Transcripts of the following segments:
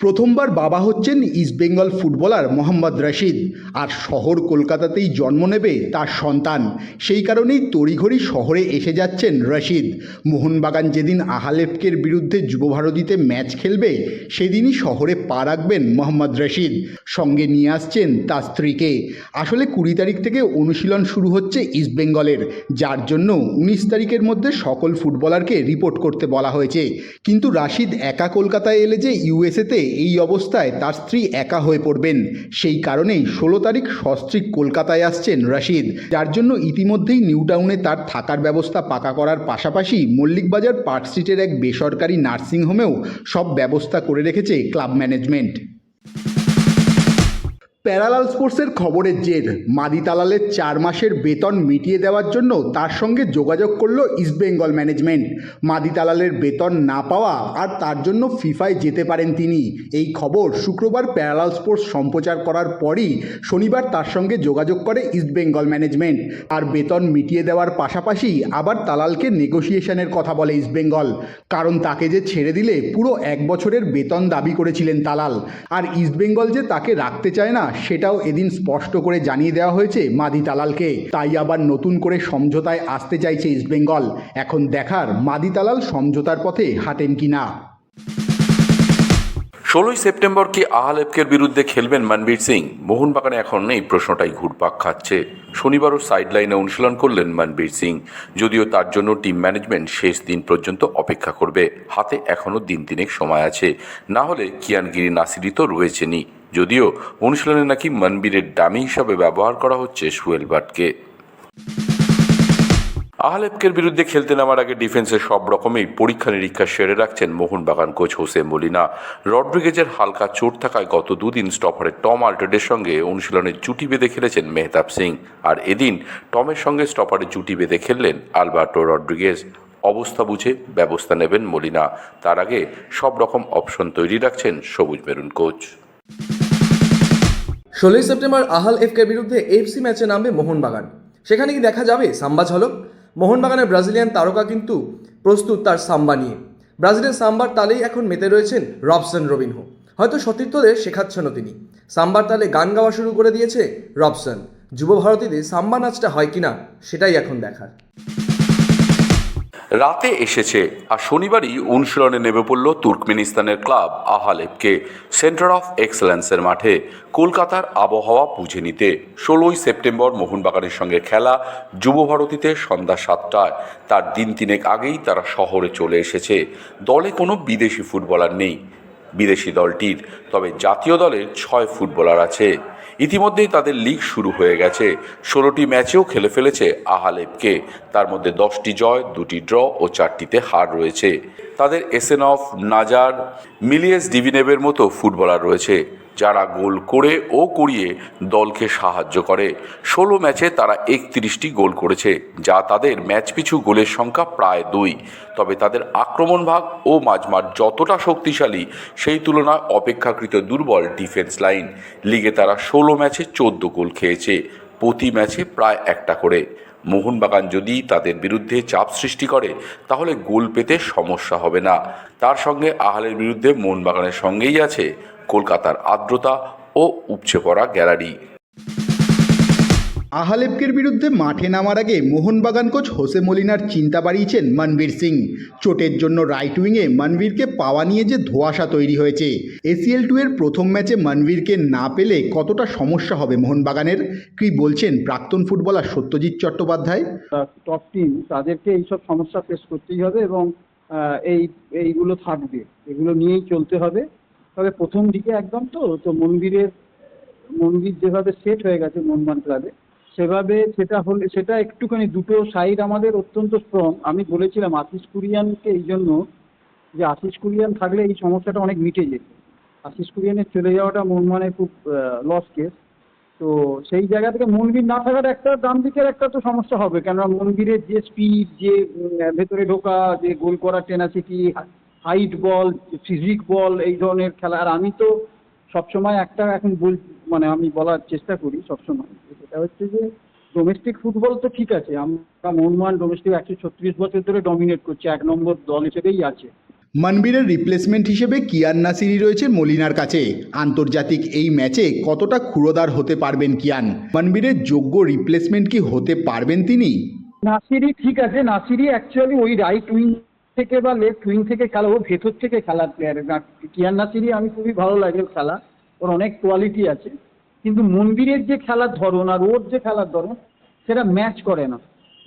প্রথমবার বাবা হচ্ছেন ইস্টবেঙ্গল ফুটবলার মোহাম্মদ রশিদ। আর শহর কলকাতাতেই জন্ম নেবে তার সন্তান। সেই কারণেই তড়িঘড়ি শহরে এসে যাচ্ছেন রশিদ। মোহনবাগান যেদিন আহালেফকের বিরুদ্ধে যুবভারতীতে ম্যাচ খেলবে, সেদিনই শহরে পা রাখবেন মোহাম্মদ রশিদ। সঙ্গে নিয়ে আসছেন তার স্ত্রীকে। আসলে কুড়ি তারিখ থেকে অনুশীলন শুরু হচ্ছে ইস্টবেঙ্গলের যার জন্য উনিশ তারিখের মধ্যে সকল ফুটবলারকে রিপোর্ট করতে বলা হয়েছে। কিন্তু রাশিদ একা কলকাতায় এলে যে ইউএসএতে এই অবস্থায় তার স্ত্রী একা হয়ে পড়বেন। সেই কারণেই ষোলো তারিখ সস্ত্রীক কলকাতায় আসছেন রাশিদ, যার জন্য ইতিমধ্যেই নিউ টাউনে তার থাকার ব্যবস্থা পাকা করার পাশাপাশি মল্লিকবাজার পার্ক স্ট্রিটের এক বেসরকারি নার্সিংহোমেও সব ব্যবস্থা করে রেখেছে ক্লাব ম্যানেজমেন্ট। প্যারালাল স্পোর্টসের খবরের জের মাদি তালালের চার মাসের বেতন মিটিয়ে দেওয়ার জন্য তার সঙ্গে যোগাযোগ করল ইস্টবেঙ্গল ম্যানেজমেন্ট। মাদি তালালের বেতন না পাওয়া আর তার জন্য ফিফায় যেতে পারেন তিনি। এই খবর শুক্রবার প্যারালাল স্পোর্টস সম্প্রচার করার পরই শনিবার তার সঙ্গে যোগাযোগ করে ইস্টবেঙ্গল ম্যানেজমেন্ট। আর বেতন মিটিয়ে দেওয়ার পাশাপাশি আবার তালালকে নেগোসিয়েশনের কথা বলে ইস্টবেঙ্গল কারণ তাকে যে ছেড়ে দিলে পুরো এক বছরের বেতন দাবি করেছিলেন তালাল। আর ইস্টবেঙ্গল যে তাকে রাখতে চায় না সেটাও এদিন স্পষ্ট করে জানিয়ে দেওয়া হয়েছে মাদি তালালকে। তাই আবার নতুন করে সমঝোতায় আসতে চাইছে ইস্টবেঙ্গল। এখন দেখার মাদি তালাল সমঝোতার পথে হাঁটেন কিনা। ষোলোই সেপ্টেম্বর কি আহালেপকের বিরুদ্ধে খেলবেন মনবীর সিং? মোহনবাগানে এখন এই প্রশ্নটাই ঘুরপাক খাচ্ছে। শনিবারও সাইডলাইনে অনুশীলন করলেন মনবীর সিং। যদিও তার জন্য টিম ম্যানেজমেন্ট শেষ দিন পর্যন্ত অপেক্ষা করবে। হাতে এখনও দিন তিনেক সময় আছে। না হলে কিয়ানগিরি নাসিরি তো রয়েছেনই। যদিও অনুশীলনে নাকি মনবীরের ডামি হিসাবে ব্যবহার করা হচ্ছে সুয়েল ভাটকে। আহলেপকের বিরুদ্ধে খেলতে নামার আগে ডিফেন্সের সব রকমেই পরীক্ষা নিরীক্ষা সেরে রাখছেন মোহনবাগান কোচ হোসে মলিনা। রড্রিগেজের হালকা চোট থাকায় গত দুদিন স্টপারের টম আল্টেডের সঙ্গে অনুশীলনের জুটি বেঁধে খেলেছেন মেহতাব সিং। আর এদিন টমের সঙ্গে স্টপারে জুটি বেঁধে খেললেন আলবার্টো রড্রিগেজ। অবস্থা বুঝে ব্যবস্থা নেবেন মলিনা। তার আগে সব রকম অপশন তৈরি রাখছেন সবুজ মেরুন কোচ ষোলোই সেপ্টেম্বর আহাল এফকের বিরুদ্ধে এফসি ম্যাচে নামবে মোহনবাগান। সেখানে কি দেখা যাবে? সাম্বা ঝলক? মোহনবাগানের ব্রাজিলিয়ান তারকা কিন্তু প্রস্তুত তার সাম্বা নিয়ে। ব্রাজিলের সাম্বার তালেই এখন মেতে রয়েছেন রবসন রবিনহো। হয়তো সতীর্থদের শেখাচ্ছেনও তিনি। সাম্বার তালে গান গাওয়া শুরু করে দিয়েছে রবসন। যুব ভারতীদের সাম্বা নাচটা হয় কিনা সেটাই এখন দেখার। রাতে এসেছে আর শনিবারই অনুশীলনে নেমে পড়ল তুর্কমেনিস্তানের ক্লাব আহালেপকে সেন্টার অফ এক্সেলেন্সের মাঠে। কলকাতার আবহাওয়া বুঝে নিতে ষোলোই সেপ্টেম্বর মোহনবাগানের সঙ্গে খেলা যুব ভারতীতে সন্ধ্যা সাতটায়। তার দিন তিনেক আগেই তারা শহরে চলে এসেছে। দলে কোনো বিদেশি ফুটবলার নেই। বিদেশি দলটির, তবে জাতীয় দলের ছয় ফুটবলার আছে। ইতিমধ্যেই তাদের লিগ শুরু হয়ে গেছে। ষোলোটি ম্যাচেও খেলে ফেলেছে আহালেবকে। তার মধ্যে দশটি জয়, দুটি ড্র ও চারটিতে হার রয়েছে। তাদের এসেন অফ নাজার, মিলিয়েস ডিভিনেবের মতো ফুটবলার রয়েছে। যারা গোল করে ও করিয়ে দলকে সাহায্য করে। ষোলো ম্যাচে তারা একত্রিশটি গোল করেছে, যা তাদের ম্যাচ পিছু গোলের সংখ্যা প্রায় দুই। তবে তাদের আক্রমণ ভাগ ও মাঝমাঠ যতটা শক্তিশালী, সেই তুলনায় অপেক্ষাকৃত দুর্বল ডিফেন্স লাইন। লিগে তারা ষোলো ম্যাচে চোদ্দ গোল খেয়েছে, প্রতি ম্যাচে প্রায় একটা করে। মোহনবাগান যদি তাদের বিরুদ্ধে চাপ সৃষ্টি করে, তাহলে গোল পেতে সমস্যা হবে না। তার সঙ্গে আহালের বিরুদ্ধে মোহনবাগানের সঙ্গেই আছে কলকাতার আর্দ্রতা ও উপচে পড়া গ্যালারি। আহালেবকের বিরুদ্ধে মাঠে নামার আগে মোহনবাগান কোচ হোসে মলিনার চিন্তা বাড়িয়েছেন মনবীর সিং। চোটের জন্য রাইট উইংয়ে মনবীরকে পাওয়া নিয়ে যে ধোঁয়াশা তৈরি হয়েছে এসিএল টু এর প্রথম ম্যাচে মনবীরকে না পেলে কতটা সমস্যা হবে মোহনবাগানের? কি বলছেন প্রাক্তন footballer Satyajit Chattopadhyay? Top team তাদেরকে এইসব সমস্যা ফেস করতেই হবে এবং এই এইগুলো থাকবে এগুলো নিয়েই চলতে হবে। তবে প্রথম দিকে একদম তো তো মন্দিরের, মন্দির যেভাবে সেট হয়ে গেছে মনমান ক্লাবে সেভাবে সেটা হলে, সেটা একটুখানি দুটো সাইড আমাদের অত্যন্ত স্ট্রং আমি বলেছিলাম আশিস কুরিয়ানকে এই জন্য যে আশিস কুরিয়ান থাকলে এই সমস্যাটা অনেক মিটে যেত। আশিস কুরিয়ানের চলে যাওয়াটা মন মানে খুব লস কেস তো সেই জায়গা থেকে মন্দির না থাকার একটা ডান দিকের একটা তো সমস্যা হবে। কেননা মন্দিরের যে স্পিড যে ভেতরে ঢোকা, যে গোল করার টেনাসিটি হাইট বল ফিজিক বল এই ধরনের খেলা। আর আমি তো সবসময় একটা এখন বল মানে আমি বলার চেষ্টা করি সবসময়। সেটা হচ্ছে যে ডোমেস্টিক ফুটবল তো ঠিক আছে। আমরা মোহনবাগান ডোমেস্টিক একশো ছত্রিশ বছর ধরে ডমিনেট করছে। এক নম্বর দল হিসেবেই আছে। মনবীরের রিপ্লেসমেন্ট হিসেবে কিয়ান নাসিরি রয়েছে মলিনার কাছে। আন্তর্জাতিক এই ম্যাচে কতটা ক্ষুরোদার হতে পারবেন কিয়ান? মনবীরের যোগ্য রিপ্লেসমেন্ট কি হতে পারবেন তিনি? নাসিরি ঠিক আছে। নাসিরি অ্যাকচুয়ালি ওই রাইট উইং থেকে বা লেফট উইং থেকে খেলা, ও ভেতর থেকে খেলার প্লেয়ার কিয়ান নাসিরি আমি খুবই ভালো লাগে খেলা। ওর অনেক কোয়ালিটি আছে। কিন্তু মন্দিরের যে খেলার ধরন আর ওর যে খেলার ধরন, সেটা ম্যাচ করে না।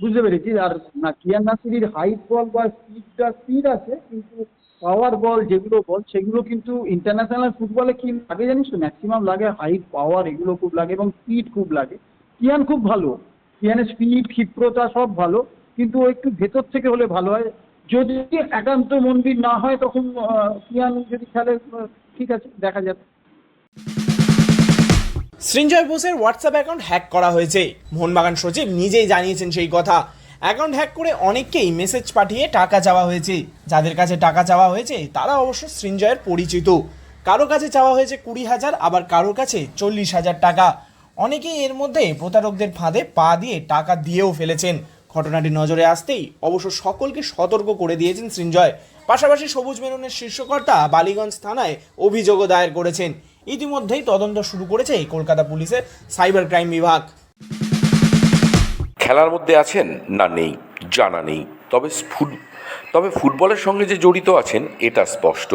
বুঝতে পেরেছি? আর না কিয়ান নাসিরির হাইট বল বা স্পিডটা স্পিড আছে, কিন্তু পাওয়ার বল যেগুলো বল, সেগুলো কিন্তু ইন্টারন্যাশনাল ফুটবলে কি লাগে জানিস তো? ম্যাক্সিমাম লাগে হাইট পাওয়ার এগুলো খুব লাগে এবং স্পিড খুব লাগে। কিয়ান খুব ভালো। কিয়ানের স্পিড ক্ষিপ্রতা সব ভালো। কিন্তু ও একটু ভেতর থেকে হলে ভালো হয়। যদি একান্ত মন্দির না হয়, তখন কিয়ান যদি খেলে ঠিক আছে, দেখা যাবে। সৃঞ্জয় বোসের হোয়াটসঅ্যাপ অ্যাকাউন্ট হ্যাক করা হয়েছে। মোহনবাগান সচিব নিজেই জানিয়েছেন সেই কথা। অ্যাকাউন্ট হ্যাক করে অনেককেই মেসেজ পাঠিয়ে টাকা চাওয়া হয়েছে। যাদের কাছে টাকা চাওয়া হয়েছে, তারা অবশ্য সৃঞ্জয়ের পরিচিত। কারও কাছে চাওয়া হয়েছে কুড়ি হাজার, আবার কারোর কাছে চল্লিশ হাজার টাকা। অনেকেই এর মধ্যে প্রতারকদের ফাঁদে পা দিয়ে টাকা দিয়েও ফেলেছেন। ঘটনাটি নজরে আসতেই অবশ্য সকলকে সতর্ক করে দিয়েছেন সৃঞ্জয়। পাশাপাশি সবুজ মেননের শীর্ষকর্তা বালিগঞ্জ থানায় অভিযোগও দায়ের করেছেন। ইতিমধ্যেই তদন্ত শুরু করেছে কলকাতা পুলিশের সাইবার ক্রাইম বিভাগ। খেলার মধ্যে আছেন না নেই, জানা নেই, তবে ফুট তবে ফুটবলের সঙ্গে যে জড়িত আছেন, এটা স্পষ্ট।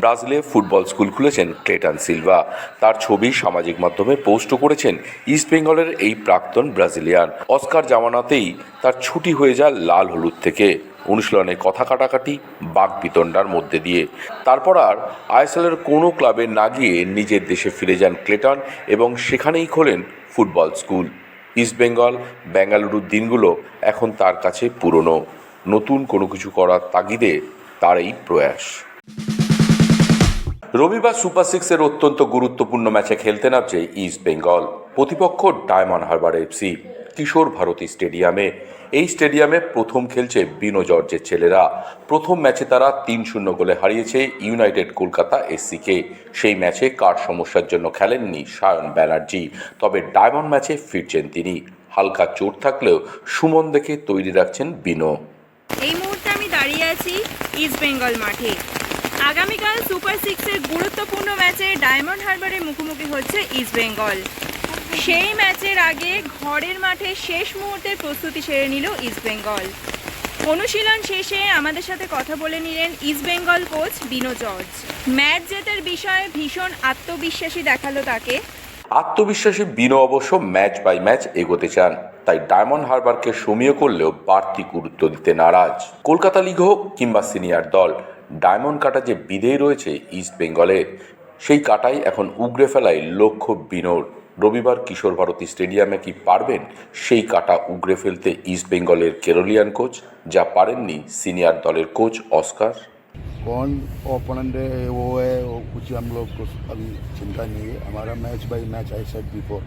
ব্রাজিলে ফুটবল স্কুল খুলেছেন ক্লেটান সিলভা। তার ছবি সামাজিক মাধ্যমে পোস্ট করেছেন ইস্টবেঙ্গলের এই প্রাক্তন ব্রাজিলিয়ান। অস্কার জামানাতেই তার ছুটি হয়ে যায় লাল হলুদ থেকে। অনুশীলনে কথা কাটাকাটি বাক বিতণ্ডার মধ্যে দিয়ে। তারপর আর আইএসএলের কোনো ক্লাবে না গিয়ে নিজের দেশে ফিরে যান ক্লেটন এবং সেখানেই খোলেন ফুটবল স্কুল। ইস্টবেঙ্গল বেঙ্গালুরুর দিনগুলো এখন তার কাছে পুরনো। নতুন কোনো কিছু করার তাগিদে তার এই প্রয়াস। রবিবার সুপার সিক্সের অত্যন্ত গুরুত্বপূর্ণ ম্যাচে খেলতে নামছে ইস্ট বেঙ্গল, প্রতিপক্ষ ডায়মন্ড হারবার এফসি, কিশোর ভারতী স্টেডিয়ামে। এই স্টেডিয়ামে প্রথম খেলছে বিনো জর্জের ছেলেরা। প্রথম ম্যাচে তারা তিন শূন্য গোলে হারিয়েছে ইউনাইটেড কলকাতা এসসিকে সেই ম্যাচে কার সমস্যার জন্য খেলেননি সায়ন ব্যানার্জি, তবে ডায়মন্ড ম্যাচে ফিরছেন তিনি। হালকা চোট থাকলেও সুমন দেখে তৈরি রাখছেন বিনো। এই মুহূর্তে আমি দাঁড়িয়ে আছি ইস্ট বেঙ্গল মাঠে। আগামীকাল সুপার সিক্সের গুরুত্বপূর্ণ ম্যাচে ডায়মন্ড হারবারের মুখোমুখি হচ্ছে ইস্ট বেঙ্গল সেই ম্যাচের আগে ঘরের মাঠে শেষ মুহূর্তের প্রস্তুতি সেরে নিল ইস্ট বেঙ্গল অনুশীলন শেষে আমাদের সাথে কথা বলে নিলেন ইস্ট বেঙ্গল কোচ বিনো জর্জ। ম্যাচ জেতার বিষয়ে ভীষণ আত্মবিশ্বাসী দেখাল তাকে। আত্মবিশ্বাসী বিনো অবশ্য ম্যাচ বাই ম্যাচ এগোতে চান। তাই ডায়মন্ড হারবারকে সমীহ করলেও বাড়তি গুরুত্ব দিতে নারাজ কলকাতা লিগ হোক কিংবা সিনিয়র দল ডায়মন্ড কাটা যে বিধেই রয়েছে ইস্ট বেঙ্গলের সেই কাটাই এখন উগরে ফেলায় লক্ষ্য বিনোর রবিবার কিশোর ভারতী স্টেডিয়ামে কি পারবেন সেই কাটা উগরে ফেলতে ইস্ট বেঙ্গলের কেরলিয়ান কোচ যা পারেননি সিনিয়র দলের কোচ অস্কার कौन ओपोनेंट है वो है वो कुछ हम लोग को अभी चिंता नहीं है हमारा match by match I said before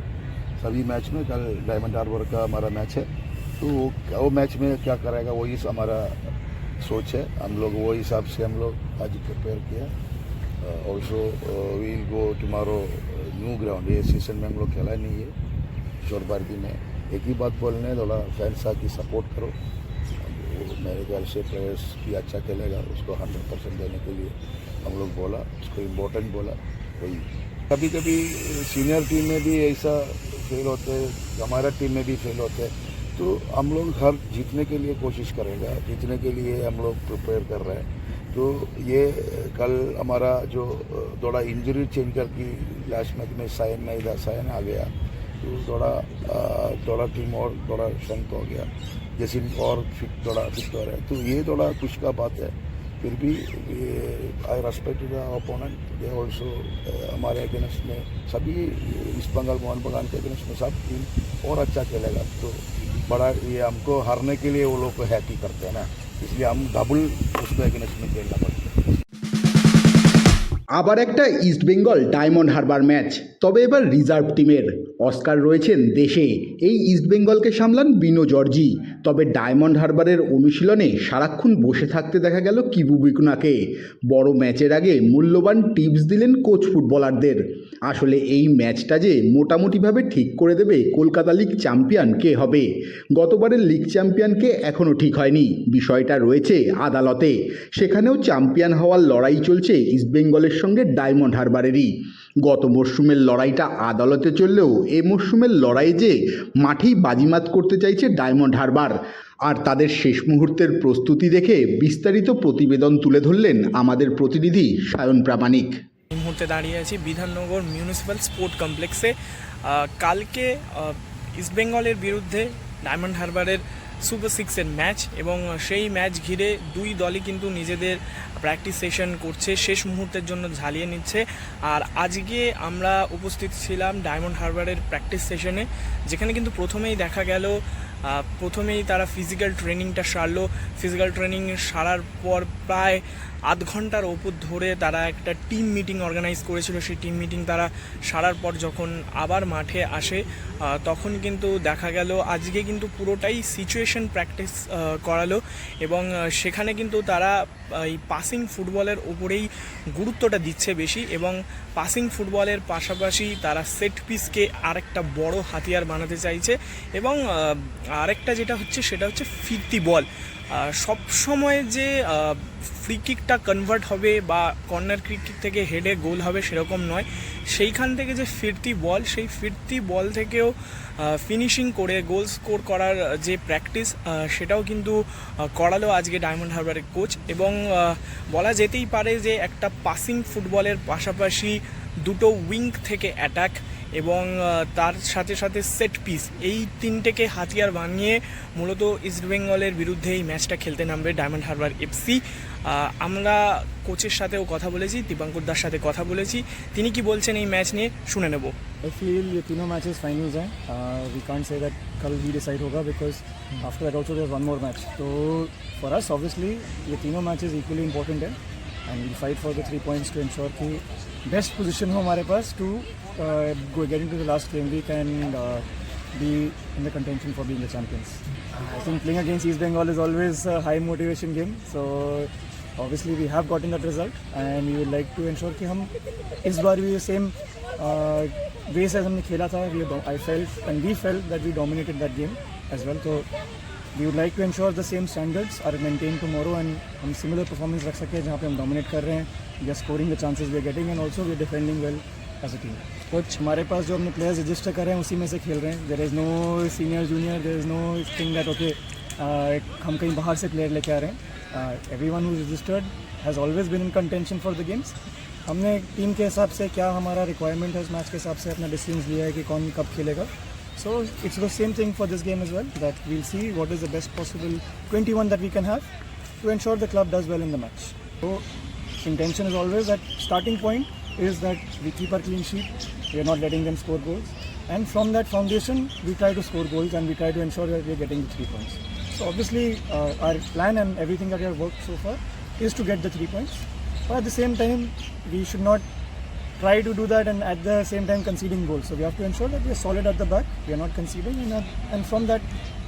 सभी मैच में, कल डायमंड हार्बर का हमारा मैच है। तो वो वो मैच में क्या करेगा वही हमारा सोच है। हम लोग वो हिसाब से हम लोग आज प्रिपेयर किया। Also we'll go tomorrow new ground ये सीज़न में हम लोग खेला नहीं है किशोर भारती में। एक ही बात बोलने थोड़ा फैंस की सपोर्ट करो। मेरे ख्याल से प्लेयर्स भी अच्छा खेलेगा, उसको हंड्रेड परसेंट देने के लिए हम लोग बोला, उसको इम्पोर्टेंट बोला। वही कभी कभी सीनियर टीम में भी ऐसा फेल होते, हमारा टीम में भी फेल होते तो हम लोग हर जीतने के लिए कोशिश करेगा। जीतने के लिए हम लोग प्रिपेयर कर रहे हैं। तो ये, कल हमारा जो थोड़ा इंजरी चेंज करके लास्ट मैच में साइन नहीं था साइन आ गया तो थोड़ा थोड़ा टीम और थोड़ा शंक हो गया। जैसे और फिट थोड़ा फिट हो रहा है तो ये थोड़ा खुश का बात है। फिर भी I respect the opponent they also हमारे अगेंस्ट में सभी ईस्ट बंगाल मोहन बगान के अगेंस्ट में सब टीम और अच्छा खेलेगा। तो बड़ा ये हमको हारने के लिए वो लोग हैप्पी करते हैं ना। इसलिए हम डबल उसको अगेंस्ट में खेलना पड़ता है। আবার একটা ইস্টবেঙ্গল ডায়মন্ড হারবার ম্যাচ। তবে এবার রিজার্ভ টিমের। অস্কার রয়েছেন দেশে। এই ইস্টবেঙ্গলকে সামলান বিনো জর্জি। তবে ডায়মন্ড হারবারের অনুশীলনে সারাক্ষণ বসে থাকতে দেখা গেল কিবু বিকুনাকে। বড় ম্যাচের আগে মূল্যবান টিপস দিলেন কোচ ফুটবলারদের। আসলে এই ম্যাচটা যে মোটামুটিভাবে ঠিক করে দেবে কলকাতা লিগ চ্যাম্পিয়ন কে হবে? গতবারের লিগ চ্যাম্পিয়নকে এখনও ঠিক হয়নি। বিষয়টা রয়েছে আদালতে। সেখানেও চ্যাম্পিয়ন হওয়ার লড়াই চলছে ইস্টবেঙ্গলের সঙ্গে ডায়মন্ড হারবারেরই। গত মরশুমের লড়াইটা আদালতে চললেও এ মরশুমের লড়াই যে মাঠেই বাজিমাত করতে চাইছে ডায়মন্ড হারবার। আর তাদের শেষ মুহূর্তের প্রস্তুতি দেখে বিস্তারিত প্রতিবেদন তুলে ধরলেন আমাদের প্রতিনিধি সায়ন প্রামাণিক। এই মুহূর্তে দাঁড়িয়ে আছি বিধাননগর মিউনিসিপ্যাল স্পোর্ট কমপ্লেক্সে। কালকে ইস্টবেঙ্গলের বিরুদ্ধে ডায়মন্ড হারবারের সুপার সিক্সের ম্যাচ এবং সেই ম্যাচ ঘিরে দুই দলই কিন্তু নিজেদের প্র্যাকটিস সেশন করছে, শেষ মুহূর্তের জন্য ঝালিয়ে নিচ্ছে। আর আজকে আমরা উপস্থিত ছিলাম ডায়মন্ড হারবারের প্র্যাকটিস সেশনে যেখানে কিন্তু প্রথমেই দেখা গেল প্রথমেই তারা ফিজিক্যাল ট্রেনিংটা সারলো। ফিজিক্যাল ট্রেনিং সারার পর প্রায় আধ ঘণ্টার ওপর ধরে তারা একটা টিম মিটিং অর্গানাইজ করেছিল। সেই টিম মিটিং তারা সারার পর যখন আবার মাঠে আসে তখন কিন্তু দেখা গেল আজকে কিন্তু পুরোটাই সিচুয়েশন প্র্যাকটিস করালো এবং সেখানে কিন্তু তারা এই পাসিং ফুটবলের ওপরেই গুরুত্বটা দিচ্ছে বেশি এবং পাসিং ফুটবলের পাশাপাশি তারা সেট পিসকে আরেকটা বড় হাতিয়ার বানাতে চাইছে এবং আরেকটা যেটা হচ্ছে সেটা হচ্ছে ফিরতি বল। সব সময় যে ফ্রি কিকটা কনভার্ট হবে বা কর্নার ক্রিকিক থেকে হেডে গোল হবে সেরকম নয়। সেইখান থেকে যে ফিরতি বল, সেই ফিরতি বল থেকেও ফিনিশিং করে গোল স্কোর করার যে প্র্যাকটিস সেটাও কিন্তু করালো আজকে ডায়মন্ড হারবারের কোচ এবং বলা যেতেই পারে যে একটা পাসিং ফুটবলের পাশাপাশি দুটো উইং থেকে অ্যাটাক এবং তার সাথে সাথে সেট পিস এই তিনটেকে হাতিয়ার বানিয়ে মূলত ইস্টবেঙ্গলের বিরুদ্ধে এই ম্যাচটা খেলতে নামবে ডায়মন্ড হারবার এফসি আমরা কোচের সাথেও কথা বলেছি দীপাঙ্কর দার সাথে কথা বলেছি তিনি কি বলছেন এই ম্যাচ নিয়ে শুনে নেব I feel ये तीनों मैचेस फाइनल्स हैं वी कांट से दैट कल ही डिसाइड होगा because after that also there one more match तो फॉर अस ऑब्वियसली ये तीनों मैचेस इक्वली इंपॉर्टेंट है and we fight for the three points to ensure कि बेस्ट पोजीशन हो हमारे पास to go get into the last game weekend be in the contention for being the champions. I think playing against East Bengal is always a high motivation game. So obviously we have gotten that result and we would like to ensure कि हम इस बार भी same way uh, से हमने खेला था we I feel and we feel that we dominated that game as well तो we would like to ensure the same standards are maintain tomorrow and हम सिमिलर परफॉर्मेंस रख सकें जहाँ पे हम डोमिनेट कर रहे हैं या scoring the chances we are getting and also we are defending well as a team कुछ हमारे पास जो अपने प्लेयर्स रजिस्टर कर रहे हैं, उसी में से खेल रहे हैं। There is no senior junior there is no thing that okay हम कहीं बाहर से प्लेयर लेके आ रहे हैं। Everyone who registered has always been in contention for the games हमने टीम के हिसाब से क्या हमारा रिक्वायरमेंट है उस मैच के हिसाब से अपना डिसीजन लिया है कि कौन कब खेलेगा so it's the same thing for this game is well that we'll see what is the best possible twenty one that we can have to ensure the club does well in the match So intention is always that starting point is that we keep our clean sheet, we are not letting them score goals, and from that foundation we try to score goals and we try to ensure that we are getting the three points. So obviously uh, our plan and everything that we have worked so far is to get the three points, but at the same time we should not try to do that and at the same time conceding goals. So we have to ensure that we are solid at the back, we are not conceding, and, uh, and from that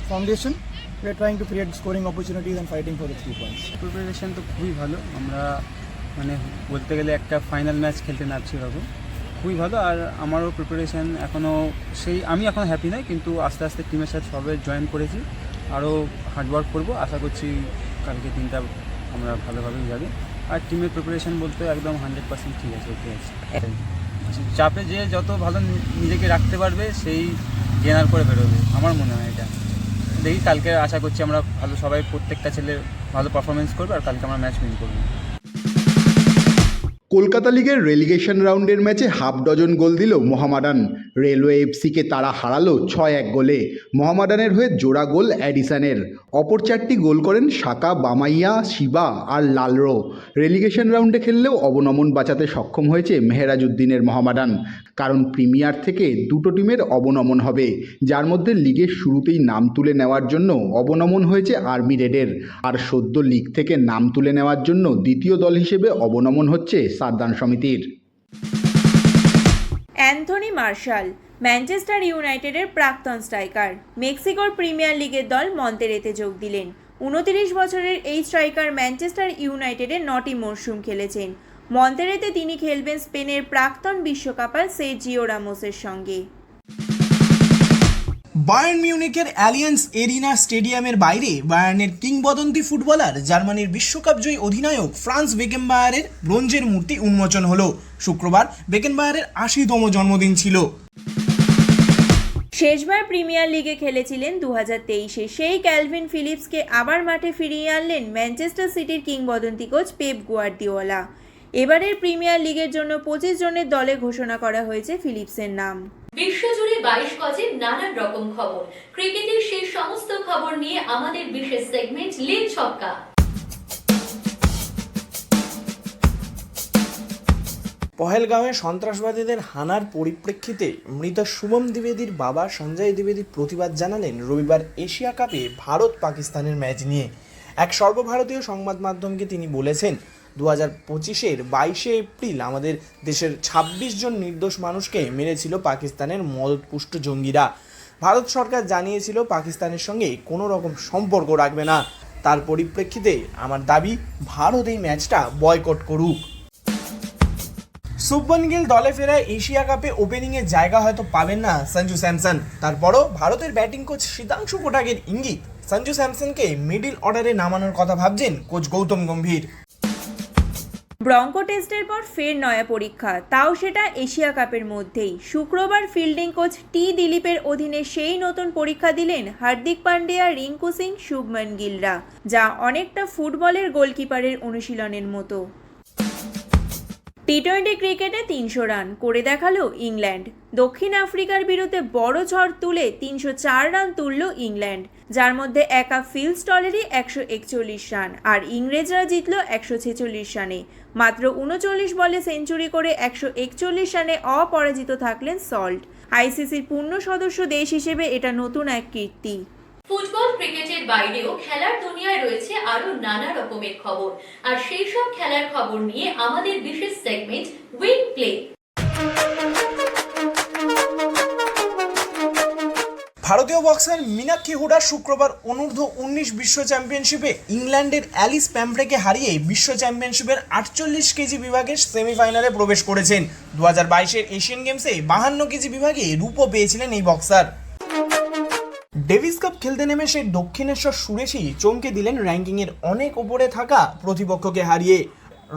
foundation we are trying to create scoring opportunities and fighting for the three points. Preparation তো খুবই ভালো আমরা মানে বলতে গেলে একটা final match খেলতে নামছি ভাবো খুবই ভালো আর আমারও প্রিপারেশন এখনও সেই আমি এখন হ্যাপি নই কিন্তু আস্তে আস্তে টিমের সাথে সবাই জয়েন করেছি আরও হার্ডওয়ার্ক করব। আশা করছি কালকে দিনটা আমরা ভালোভাবেই যাবে। আর টিমের প্রিপারেশন বলতে একদম হান্ড্রেড পার্সেন্ট ঠিক আছে ওকে আছে। চাপে যে যত ভালো নিজেকে রাখতে পারবে, সেই জেনার করে বেরোবে, আমার মনে হয় এটা। দেখি কালকে আশা করছি আমরা ভালো, সবাই প্রত্যেকটা ছেলে ভালো পারফরমেন্স করবে, আর কালকে আমরা ম্যাচ উইন করব। কলকাতা লিগের রেলিগেশন রাউন্ডের ম্যাচে হাফ ডজন গোল দিল মোহামাডান। রেলওয়ে এফসিকে তারা হারালো ছয় এক গোলে মোহামাডানের হয়ে জোড়া গোল অ্যাডিসানের। অপর চারটি গোল করেন সাকা বামাইয়া, শিবা আর লালরো। রেলিগেশন রাউন্ডে খেললেও অবনমন বাঁচাতে সক্ষম হয়েছে মেহেরাজউদ্দিনের মোহামাডান। কারণ প্রিমিয়ার থেকে দুটো টিমের অবনমন হবে। যার মধ্যে লিগের শুরুতেই নাম তুলে নেওয়ার জন্য অবনমন হয়েছে আর্মি রেডের। আর সদ্য লিগ থেকে নাম তুলে নেওয়ার জন্য দ্বিতীয় দল হিসেবে অবনমন হচ্ছে সারদান সমিতির। অ্যান্থনি মার্শাল, ম্যানচেস্টার ইউনাইটেডের প্রাক্তন স্ট্রাইকার। মেক্সিকোর প্রিমিয়ার লিগের দল মন্তেরেতে যোগ দিলেন। উনতিরিশ বছরের এই স্ট্রাইকার ম্যানচেস্টার ইউনাইটেডের নটি মরশুম খেলেছেন। মন্তেরেতে তিনি খেলবেন স্পেনের প্রাক্তন বিশ্বকাপার সেজিও রামোসের সঙ্গে। বায়ার্ন মিউনিকের অ্যালিয়েন্স এরিনা স্টেডিয়ামের বাইরে বায়ার্নের কিংবদন্তি ফুটবলার, জার্মানির বিশ্বকাপ জয়ী অধিনায়ক ফ্রান্স বেকেনবায়ারের ব্রোঞ্জের মূর্তি উন্মোচন হলো। শুক্রবার বেকেনবায়ারের আশিতম জন্মদিন ছিল। শেষবার প্রিমিয়ার লিগে খেলেছিলেন দু হাজার তেইশে। সেই ক্যালভিন ফিলিপসকে আবার মাঠে ফিরিয়ে আনলেন ম্যানচেস্টার সিটির কিংবদন্তি কোচ পেপ গুয়ার্দিওলা। এবারের প্রিমিয়ার লিগের জন্য পঁচিশ জনের দলে ঘোষণা করা হয়েছে ফিলিপসের নাম। বিশ্বজুড়ে বাইশ গজে নানান রকম খবর। ক্রিকেটের সেই সমস্ত খবর নিয়ে আমাদের বিশেষ সেগমেন্ট লিগ ছক্কা। পহেলগাঁওয়ে সন্ত্রাসবাদীদের হানার পরিপ্রেক্ষিতে মৃত শুভম দ্বিবেদীর বাবা সঞ্জয় দ্বিবেদী প্রতিবাদ জানালেন রবিবার এশিয়া কাপে ভারত পাকিস্তানের ম্যাচ নিয়ে। এক সর্বভারতীয় সংবাদ মাধ্যমকে তিনি বলেছেন দু হাজার পঁচিশের বাইশে এপ্রিল আমাদের দেশের ছাব্বিশ জন নির্দোষ মানুষকে মেরেছিল পাকিস্তানের মদতপুষ্ট জঙ্গিরা। ভারত সরকার জানিয়েছিল পাকিস্তানের সঙ্গে কোনো রকম সম্পর্ক রাখবে না। তার পরিপ্রেক্ষিতে আমার দাবি, ভারত এই ম্যাচটা বয়কট করুক। শুভমন গিল দলে ফেরায় এশিয়া কাপে ওপেনিংয়ে জায়গা হয়তো পাবেন না সঞ্জু স্যামসন। তারপরও ভারতের ব্যাটিং কোচ শীতাংশু কোটাকের ইঙ্গিত, সঞ্জু স্যামসনকে মিডিল অর্ডারে নামানোর কথা ভাবছেন কোচ গৌতম গম্ভীর। ব্রঙ্কো টেস্টের পর ফের নয়া পরীক্ষা। তাও সেটা এশিয়া কাপের মধ্যেই। শুক্রবার ফিল্ডিং কোচ টি দিলীপের অধীনে সেই নতুন পরীক্ষা দিলেন হার্দিক পান্ডিয়া, রিঙ্কু সিং, শুভমন গিলরা, যা অনেকটা ফুটবলের গোলকিপারের অনুশীলনের মতো। টি টোয়েন্টি ক্রিকেটে তিনশো রান করে দেখাল ইংল্যান্ড। দক্ষিণ আফ্রিকার বিরুদ্ধে বড় ঝড় তুলে তিনশো চার রান তুলল ইংল্যান্ড, যার মধ্যে একা ফিল স্টলেরই একশো একচল্লিশ রান আর ইংরেজরা জিতল একশো ছেচল্লিশ রানে। মাত্র উনচল্লিশ বলে সেঞ্চুরি করে একশো একচল্লিশ রানে অপরাজিত থাকলেন সল্ট। আইসিসির পূর্ণ সদস্য দেশ হিসেবে এটা নতুন এক কীর্তি। ফুটবল, ক্রিকেটের বাইরেও খেলার দুনিয়ায় রয়েছে আরও নানা রকমের খবর। আর সেই সব খেলার খবর নিয়ে আমাদের বিশেষ সেগমেন্ট উইন প্লে ভারতীয় বক্সার মীনাক্ষী হুডা শুক্রবার অনূর্ধ্ব উনিশ বিশ্ব চ্যাম্পিয়নশিপে ইংল্যান্ডের অ্যালিস প্যাম্প্রেকে হারিয়ে বিশ্ব চ্যাম্পিয়নশিপের আটচল্লিশ কেজি বিভাগের সেমিফাইনালে প্রবেশ করেছেন। দু হাজার বাইশের এশিয়ান গেমসে বাহান্ন কেজি বিভাগে রূপও পেয়েছিলেন এই বক্সার। ডেভিস কাপ খেলতে নেমে সেই দক্ষিণেশ্বর সুরেশই চমকে দিলেন র্যাঙ্কিংয়ের অনেক ওপরে থাকা প্রতিপক্ষকে হারিয়ে।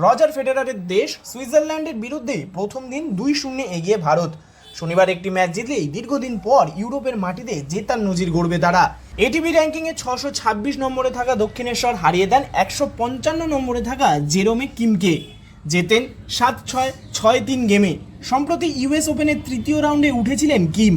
রজার ফেডারারের দেশ সুইজারল্যান্ডের বিরুদ্ধে প্রথম দিন দুই শূন্যে এগিয়ে ভারত। শনিবার একটি ম্যাচ জিতলেই দীর্ঘদিন পর ইউরোপের মাটিতে জেতার নজির গড়বে তারা। এটিপি র্যাঙ্কিংয়ে ছশো ছাব্বিশ নম্বরে থাকা দক্ষিণেশ্বর হারিয়ে দেন একশো পঞ্চান্ন নম্বরে থাকা জেরোমে কিমকে। জেতেন সাত ছয় ছয় তিন গেমে। সম্প্রতি ইউএস ওপেনের তৃতীয় রাউন্ডে উঠেছিলেন কিম।